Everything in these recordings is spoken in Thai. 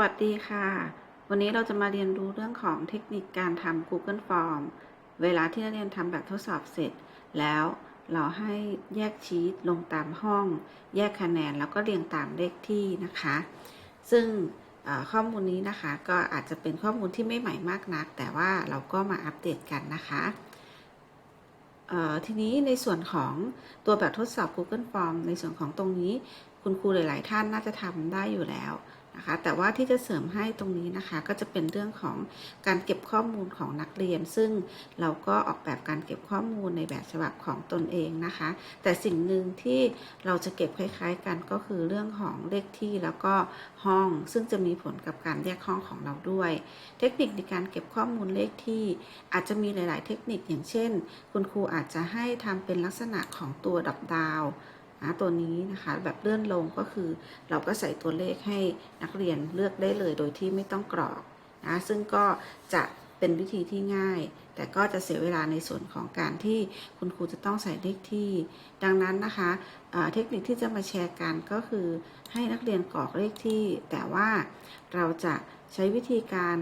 วัสดีค่ะ วันนี้เราจะมาเรียนรู้เรื่องของเทคนิคการทำ Google Form เวลาที่นักเรียนทำแบบทดสอบเสร็จ แล้วเราให้แยกชีตลงตามห้อง แยกคะแนนแล้วก็เรียงตามเลขที่นะคะ ซึ่งข้อมูลนี้นะคะก็อาจจะเป็นข้อมูลที่ไม่ใหม่มากนัก แต่ว่าเราก็มาอัปเดตกันนะคะทีนี้ในส่วนของตัวแบบทดสอบ Google Form ในส่วนของตรงนี้คุณครูหลาย ๆ ท่านน่าจะทำได้อยู่แล้ว นะคะ แต่ว่าที่จะเสริมให้ตรงนี้นะคะก็จะเป็นเรื่องของการเก็บข้อมูลของนักเรียน ซึ่งเราก็ออกแบบการเก็บข้อมูลในแบบฉบับของตนเองนะคะ แต่สิ่งหนึ่งที่เราจะเก็บคล้ายๆ กันก็คือเรื่องของเลขที่แล้วก็ห้อง ซึ่งจะมีผลกับการแยกห้องของเราด้วย เทคนิคในการเก็บข้อมูลเลขที่อาจจะมีหลาย ๆ เทคนิคอย่างเช่น คุณครูอาจจะให้ทำเป็นลักษณะของตัวดับดาว นะตัวนี้นะคะแบบเลื่อนลงก็คือ เราก็ใส่ตัวเลขให้นักเรียนเลือกได้เลยโดยที่ไม่ต้องกรอกนะซึ่งก็จะเป็นวิธีที่ง่าย แต่ก็จะเสียเวลาในส่วนของการที่คุณครูจะต้องใส่เลขที่ ดังนั้นนะคะเอ่อเทคนิคที่จะมาแชร์กันก็คือให้นักเรียนกรอกเลขที่ แต่ว่าเราจะใช้วิธีการ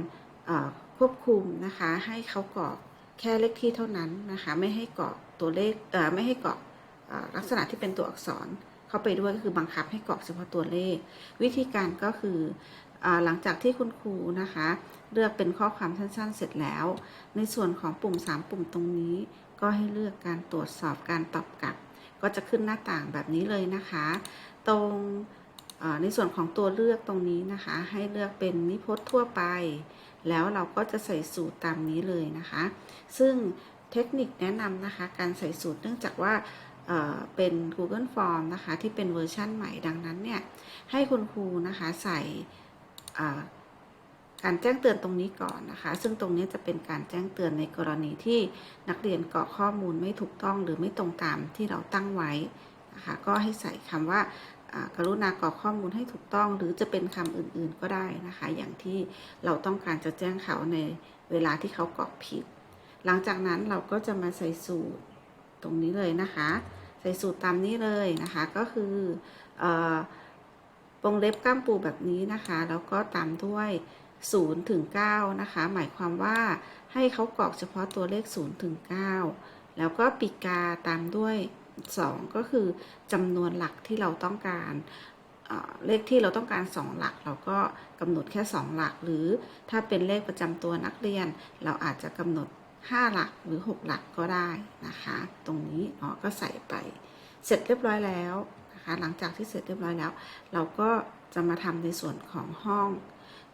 ควบคุมนะคะให้เขากรอกแค่เลขที่เท่านั้นนะคะ ไม่ให้กรอกตัวเลขไม่ให้กรอก ลักษณะที่เป็นตัวอักษรเข้าไปด้วยก็คือบังคับให้กรอกเฉพาะตัวเลข วิธีการก็คืออหลังจากที่คุณครูนะคะ เลือกเป็นข้อความสั้นๆ เสร็จแล้ว ในส่วนของปุ่ม 3 ปุ่มตรงนี้ ก็ให้เลือกการตรวจสอบการตอบกลับ ก็จะขึ้นหน้าต่างแบบนี้เลยนะคะ ตรงในส่วนของตัวเลือกตรงนี้นะคะ ให้เลือกเป็นนิพจน์ทั่วไป แล้วเราก็จะใส่สูตรตามนี้เลยนะคะ ซึ่งเทคนิคแนะนำนะคะ การใส่สูตรเนื่องจากว่า เป็น Google Form นะคะ ที่เป็นเวอร์ชั่นใหม่ดังนั้นเนี่ย ให้คุณครูนะคะใส่การแจ้งเตือนตรงนี้ก่อนนะคะ ซึ่งตรงนี้จะเป็นการแจ้งเตือนในกรณีที่นักเรียนกรอกข้อมูลไม่ถูกต้องหรือไม่ตรงตามที่เราตั้งไว้นะคะ ก็ให้ใส่คำว่าอ่ากรุณากรอกข้อมูลให้ถูกต้อง หรือจะเป็นคำอื่นๆก็ได้นะคะ อย่างที่เราต้องการจะแจ้งเขาในเวลาที่เขากรอกผิด หลังจากนั้นเราก็จะมาใส่สูตร ตรงนี้เลยนะคะ ใส่สูตรตามนี้เลยนะคะ ก็คืออวงเล็บกล้ามปูแบบนี้นะคะ แล้วก็ตามด้วย0ถึง9นะคะ หมายความว่าให้เขากรอกเฉพาะตัวเลข0ถึง9แล้วก็ปีกกาตามด้วย 2 ก็คือจำนวนหลักที่เราต้องการเเลขที่เราต้องการ 2 หลัก เราก็กำหนดแค่ 2 หลัก หรือถ้าเป็นเลขประจำตัวนักเรียน เราอาจจะกำหนด 5 หลักหรือ 6 หลักก็ได้นะคะ ตรงนี้เนาะก็ใส่ไปเสร็จเรียบร้อยแล้วนะคะ หลังจากที่เสร็จเรียบร้อยแล้ว เราก็จะมาทำในส่วนของห้อง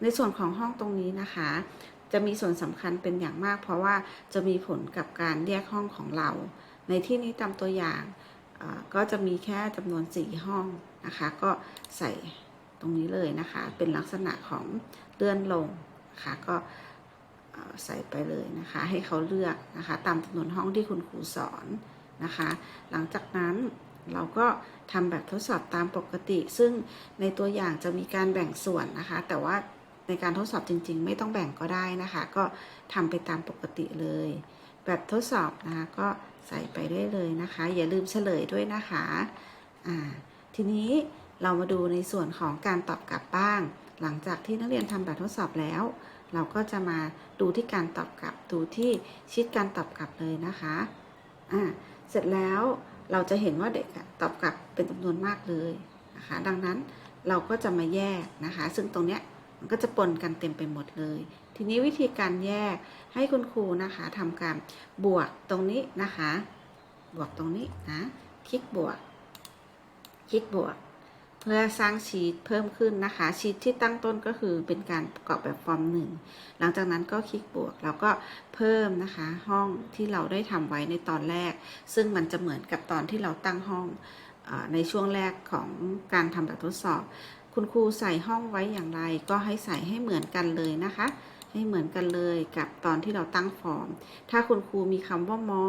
ในส่วนของห้องตรงนี้นะคะ จะมีส่วนสำคัญเป็นอย่างมาก เพราะว่าจะมีผลกับการแยกห้องของเรา ในที่นี้ตามตัวอย่างก็จะมีแค่จำนวน 4 ห้องนะคะ ก็ใส่ตรงนี้เลยนะคะ เป็นลักษณะของเลื่อนลงนะคะก็ ใส่ไปเลยนะคะ ให้เขาเลือกนะคะ ตามจำนวนห้องที่คุณครูสอนนะคะ หลังจากนั้นเราก็ทำแบบทดสอบตามปกติ ซึ่งในตัวอย่างจะมีการแบ่งส่วนนะคะ แต่ว่าในการทดสอบจริง ๆ ไม่ต้องแบ่งก็ได้นะคะ ก็ทำไปตามปกติเลย แบบทดสอบนะคะก็ใส่ไปได้เลยนะคะ อย่าลืมเฉลยด้วยนะคะอ่าทีนี้เรามาดูในส่วนของการตอบกลับบ้าง หลังจากที่นักเรียนทำแบบทดสอบแล้ว เราก็จะมาดูที่การตอบกลับ ดูที่ชีตการตอบกลับเลยนะคะอ่าเสร็จแล้วเราจะเห็นว่าเด็กตอบกลับเป็นจำนวนมากเลยนะคะ ดังนั้นเราก็จะมาแยกนะคะ ซึ่งตรงเนี้ยมันก็จะปนกันเต็มไปหมดเลย ทีนี้วิธีการแยกให้คุณครูนะคะทำการบวกตรงนี้นะคะ บวกตรงนี้นะ คลิกบวก คลิกบวก เพื่อสร้างชีตเพิ่มขึ้นนะคะ ชีตที่ตั้งต้นก็คือเป็นการประกอบแบบฟอร์มหนึ่งหลังจากนั้นก็คลิกบวกแล้วก็เพิ่มนะคะ ห้องที่เราได้ทำไว้ในตอนแรก ซึ่งมันจะเหมือนกับตอนที่เราตั้งห้องอในช่วงแรกของการทำแบบทดสอบ คุณครูใส่ห้องไว้อย่างไร ก็ให้ใส่ให้เหมือนกันเลยนะคะ ให้เหมือนกันเลยกับตอนที่เราตั้งฟอร์ม ถ้าคุณครูมีคำว่ามอ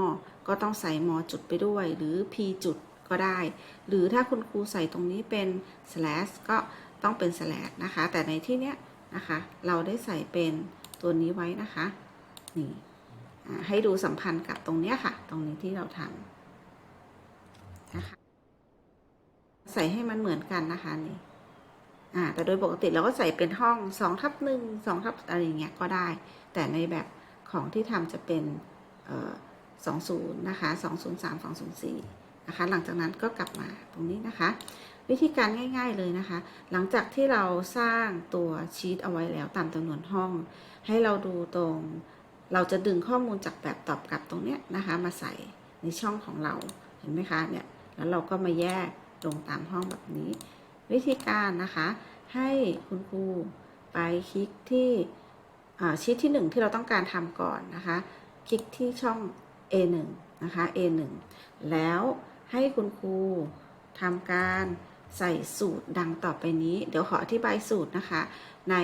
ก็ต้องใส่มอจุดไปด้วย หรือ p จุด ก็ได้ หรือถ้าคุณครูใส่ตรงนี้เป็น slash ก็ต้องเป็น slash นะคะ แต่ในที่เนี้ยนะคะ เราได้ใส่เป็นตัวนี้ไว้นะคะ นี่ให้ดูสัมพันธ์กับตรงเนี้ยค่ะ ตรงนี้ที่เราทำนะคะ ใส่ให้มันเหมือนกันนะคะนี่อ่าแต่โดยปกติเราก็ใส่เป็นห้อง2ทับหนึ่งสองทับอะไรเงี้ยก็ได้ แต่ในแบบของที่ทำจะเป็นเอ่อ20นะคะ203 204นย์สี่ะคะ หลังจากนั้นก็กลับมาตรงนี้นะคะ วิธีการง่าย ๆเลยนะคะ หลังจากที่เราสร้างตัวชีตเอาไว้แล้วตามจำนวนห้อง ให้เราดูตรง เราจะดึงข้อมูลจากแบบตอบกลับตรงเนี้ยนะคะ มาใส่ในช่องของเราเห็นไหมคะเนี่ยแล้วเราก็มาแยกลงตามห้องแบบนี้ วิธีการนะคะ ให้คุณครูไปคลิกที่ชีตที่ 1 ที่เราต้องการทำก่อนนะคะ คลิกที่ช่อง A1 นะคะ A1 แล้ว ให้คุณครูทำการใส่สูตรดังต่อไปนี้ เดี๋ยวขออธิบายสูตรนะคะ ใน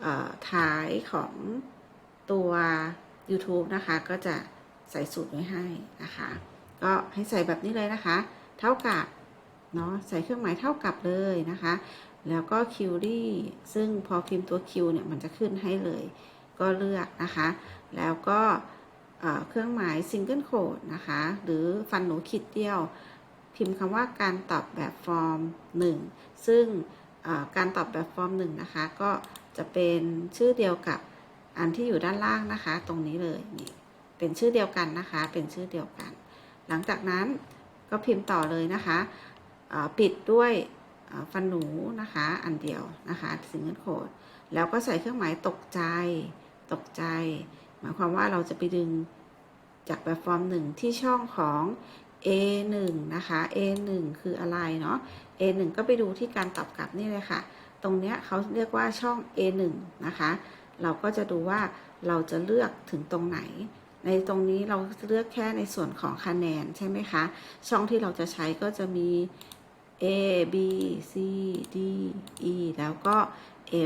เอ่อท้ายของตัว YouTube นะคะ ก็จะใส่สูตรไว้ให้นะคะ ก็ให้ใส่แบบนี้เลยนะคะ เท่ากับเนาะใส่เครื่องหมายเท่ากับเลยนะคะ แล้วก็ q รี่ซึ่งพอพิมพ์ตัว q เนี่ยมันจะขึ้นให้เลย ก็เลือกนะคะ แล้วก็ เครื่องหมาย single quote นะคะ หรือฟันหนูขีดเดียว พิมพ์คำว่าการตอบแบบฟอร์ม 1 ซึ่งเอ่อการตอบแบบฟอร์ม1นะคะ ก็จะเป็นชื่อเดียวกับอันที่อยู่ด้านล่างนะคะ ตรงนี้เลยนี่เป็นชื่อเดียวกันนะคะ เป็นชื่อเดียวกัน หลังจากนั้นก็พิมพ์ต่อเลยนะคะปิดด้วยฟันหนูนะคะ อันเดียวนะคะ single quote แล้วก็ใส่เครื่องหมายตกใจ ตกใจ หมายความว่าเราจะไปดึงจากแบบฟอร์ม1ที่ช่องของ A1 นะคะ A1 คืออะไรเนาะ A1 ก็ไปดูที่การตอบกลับนี่เลยค่ะ ตรงเนี้ยเขาเรียกว่าช่อง A1 นะคะ เราก็จะดูว่าเราจะเลือกถึงตรงไหน ในตรงนี้เราเลือกแค่ในส่วนของคะแนนใช่ไหมคะ ช่องที่เราจะใช้ก็จะมี A B C D E แล้วก็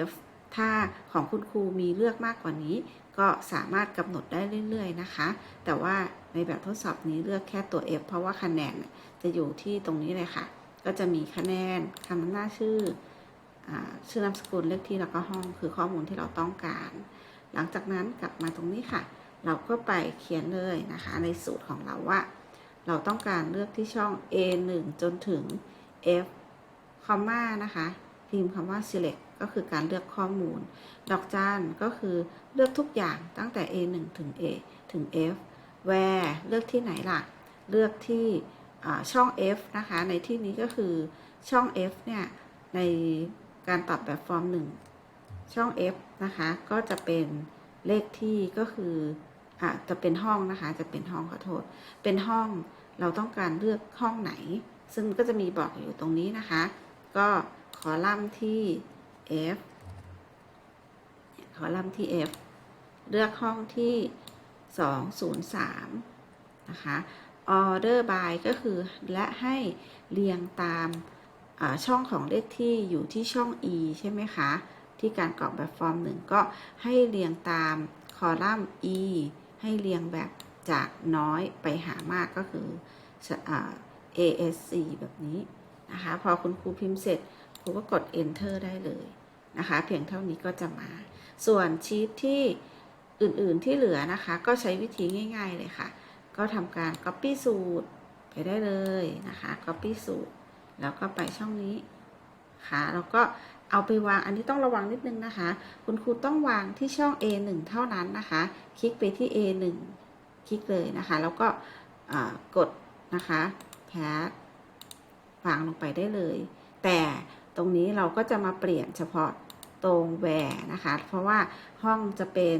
F ถ้าของคุณครูมีเลือกมากกว่านี้ ก็สามารถกำหนดได้เรื่อยๆนะคะ แต่ว่าในแบบทดสอบนี้เลือกแค่ตัว F เพราะว่าคะแนนจะอยู่ที่ตรงนี้เลยค่ะ ก็จะมีคะแนนคำนำหน้าชื่ออชื่อนามสกุลเลขที่แล้วก็ห้องคือข้อมูลที่เราต้องการ หลังจากนั้นกลับมาตรงนี้ค่ะ เราก็ไปเขียนเลยนะคะ ในสูตรของเราว่า เราต้องการเลือกที่ช่อง A1 จนถึง F คอมมานะคะ พิมพ์คำว่า select ก็คือการเลือกข้อมูล ดอกจันก็คือเลือกทุกอย่างตั้งแต่ A1 ถึง A ถึง F where เลือกที่ไหนล่ะ เลือกที่อ่าช่อง F นะคะ ในที่นี้ก็คือช่อง F เนี่ย ในการตอบแบบฟอร์ม 1 ช่อง F นะคะ ก็จะเป็นเลขที่ก็คืออะจะเป็นห้องนะคะ จะเป็นห้องขอโทษ เป็นห้องเราต้องการเลือกห้องไหน ซึ่งก็จะมีบอกอยู่ตรงนี้นะคะ ก็คอลัมน์ที่ F คอลัมน์ที่ F เลือกห้องที่ 203 นะคะ order by ก็คือและให้เรียงตามช่องของเลขที่อยู่ที่ช่อง e ใช่ไหมคะ ที่การกรอกแบบฟอร์มหนึ่งก็ให้เรียงตามคอลัมน์ e ให้เรียงแบบจากน้อยไปหามากก็คืออ ASC แบบนี้นะคะ พอคุณครูพิมพ์เสร็จ รูก็กด enter ได้เลยนะคะ เพียงเท่านี้ก็จะมา ส่วนชีทที่อื่นๆที่เหลือนะคะ ก็ใช้วิธีง่าย ๆ เลยค่ะ ก็ทำการ copy สูตรไปได้เลยนะคะ copy สูตร แล้วก็ไปช่องนี้ค่ะ แล้วก็เอาไปวาง อันนี้ต้องระวังนิดนึงนะคะ คุณครูต้องวางที่ช่อง A1 เท่านั้นนะคะ คลิกไปที่ A1 คลิกเลยนะคะ แล้วก็กดนะคะแพสวางลงไปได้เลย แต่ ตรงนี้เราก็จะมาเปลี่ยนเฉพาะตรงแวร์นะคะ เพราะว่าห้องจะเป็น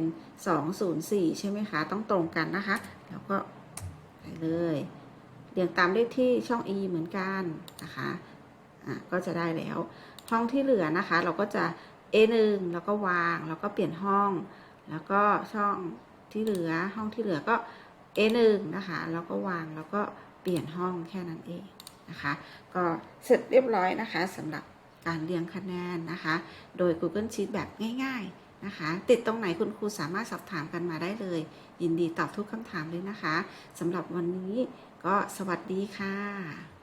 204 ใช่ไหมคะ ต้องตรงกันนะคะ แล้วก็ไปเลยเรียงตามเลขที่ช่อง e เหมือนกันนะคะอะก็จะได้แล้ว ห้องที่เหลือนะคะ เราก็จะ a1 แล้วก็วาง แล้วก็เปลี่ยนห้อง แล้วก็ช่องที่เหลือ ห้องที่เหลือก็ a1 นะคะ แล้วก็วาง แล้วก็เปลี่ยนห้องแค่นั้นเองนะคะ ก็เสร็จเรียบร้อยนะคะสำหรับ การเรียงคะแนนนะคะ โดย Google Sheet แบบง่าย ๆนะคะ ติดตรงไหนคุณครูสามารถสอบถามกันมาได้เลย ยินดีตอบทุกคำถามเลยนะคะสำหรับวันนี้ก็สวัสดีค่ะ